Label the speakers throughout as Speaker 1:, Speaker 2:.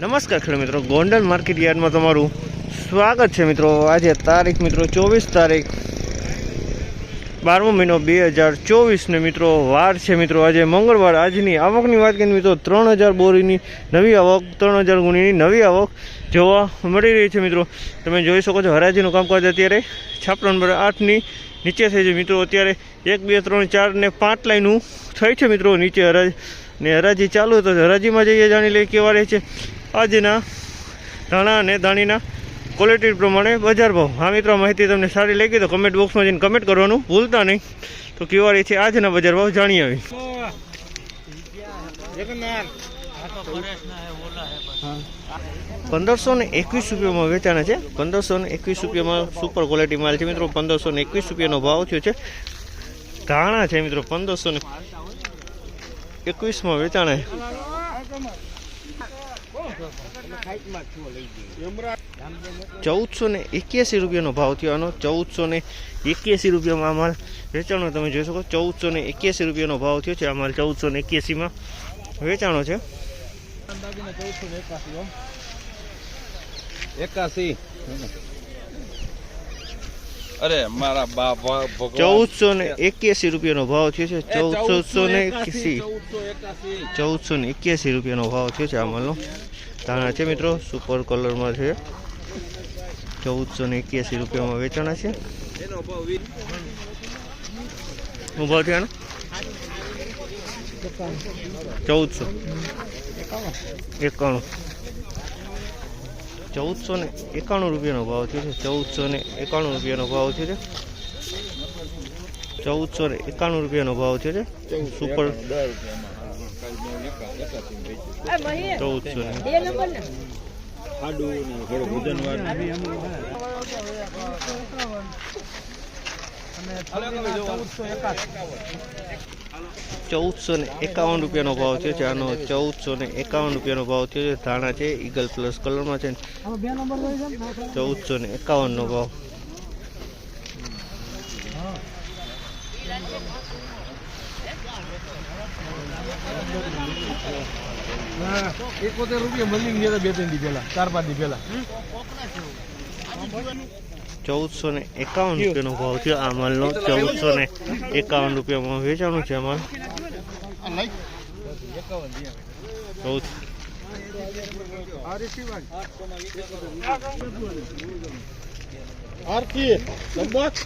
Speaker 1: નમસ્કાર ખેડૂત મિત્રો. ગોંડલ માર્કેટ યાર્ડમાં તમારું સ્વાગત છે મિત્રો. આજે તારીખ મિત્રો ચોવીસ તારીખ બારમો મહિનો બે હજાર ચોવીસને મિત્રો વાર છે મિત્રો. આજે મંગળવાર આજની આવકની વાત કરીએ મિત્રો, ત્રણ હજાર બોરીની નવી આવક, ત્રણ હજાર ગુણીની નવી આવક જોવા મળી રહી છે મિત્રો. તમે જોઈ શકો છો હરાજીનું કામકાજ અત્યારે છાપરા નંબર આઠની નીચે થઈ છે મિત્રો. અત્યારે એક, બે, ત્રણ, ચાર ને પાંચ લાઈનું થઈ છે મિત્રો નીચે હરાજ ને હરાજી ચાલુ તો હરાજીમાં જઈએ, જાણી લઈએ કેવા રહે છે. આજના ધાણા અને દાણીના ક્વોલિટી પ્રમાણે બજાર ભાવ. હા મિત્રો, માહિતી તમને સારી લાગી તો કમેન્ટ બોક્સમાં જઈને કમેન્ટ કરવાનું ભૂલતા નહીં. તો કેવા છે આજના બજાર ભાવ જાણી આવી. પંદરસો ને એકવીસ રૂપિયામાં વેચાણા છે. પંદરસો ને એકવીસ રૂપિયામાં સુપર ક્વોલિટી માલ છે મિત્રો. પંદરસો ને એકવીસ રૂપિયાનો ભાવ થયો છે. ધાણા છે મિત્રો, પંદરસો ને એકવીસમાં વેચાણા ચૌદસો ને એક્યાસી રૂપિયાનો ભાવ થયો આનો. ચૌદસો ને એક્યાસી રૂપિયામાં માલ વેચાણો તમે જોઈ શકો. ચૌદસો ને એક્યાસી રૂપિયાનો ભાવ થયો છે આ માલ ચૌદસો ને એક્યાસીમાં. વેચાણો છે.
Speaker 2: એકાસી. અરે મારા બાપ
Speaker 1: ચૌદસો ને એક્યાસી રૂપિયાનો ભાવ થયો છે. ચૌદસો ને એક્યાસી ચૌદસો ને એક્યાસી રૂપિયાનો ભાવ થયો છે આ માલનો. ધાણા છે મિત્રો સુપર કલરમાં છે. ચૌદસો ને એક્યાસી રૂપિયામાં વેચાણા છે. ઊભા થયો ચૌદસો. એકાણું. ચૌદસો ને એકાણું રૂપિયાનો ભાવ થયો છે. ચૌદસો ને એકાણું રૂપિયાનો ભાવ થયો છે. ચૌદસો ને એકાણું રૂપિયાનો ભાવ થયો છે. સુપર ચૌદસો ને ને એકાવન રૂપિયાનો ભાવ થયો છે. આનો ચૌદસો ને એકાવન રૂપિયાનો ભાવ થયો છે. ધાણા છે, ઈગલ પ્લસ કલરમાં છે. ચૌદસો ને એકાવનનો ભાવ.
Speaker 3: એકોતેર રૂપિયા મળી ગયા બે ત્રણ દી પહેલા ચાર પાંચ દી પહેલા.
Speaker 1: ચૌદસો ને એકાવન રૂપિયાનો ભાવ થયો આ માલનો. ચૌદસો ને એકાવન રૂપિયામાં વેચાણું છે માલ. ચૌદ.
Speaker 3: આરતી લંબક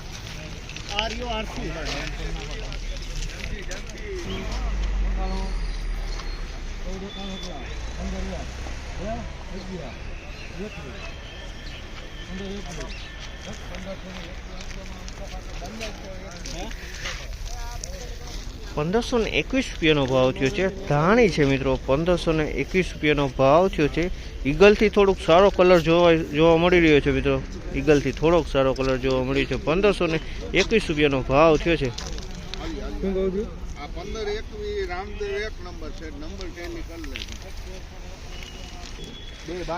Speaker 1: પંદરસો ને એકવીસ રૂપિયાનો ભાવ થયો છે. ધાણી છે મિત્રો પંદરસો ને એકવીસ રૂપિયાનો ભાવ થયો છે. ઈગલથી થોડોક સારો કલર જોવા જોવા મળી રહ્યો છે મિત્રો. ઈગલથી થોડોક સારો કલર જોવા મળ્યો છે. પંદરસો ને એકવીસ રૂપિયાનો ભાવ થયો છે.
Speaker 3: શું કહું છું?
Speaker 2: આ પંદર એક રામદેવ એક નંબર છે. નંબર ટેલી કરી લે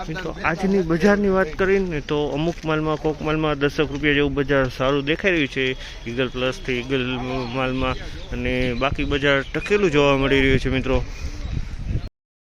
Speaker 1: મિત્રો, આજની બજારની વાત કરીને તો અમુક માલમાં, કોક માલમાં દસક રૂપિયા જેવું બજાર સારું દેખાઈ રહ્યું છે. ઈગલ પ્લસથી ઈગલ માલમાં અને બાકી બજાર ટકેલું જોવા મળી રહ્યું છે મિત્રો.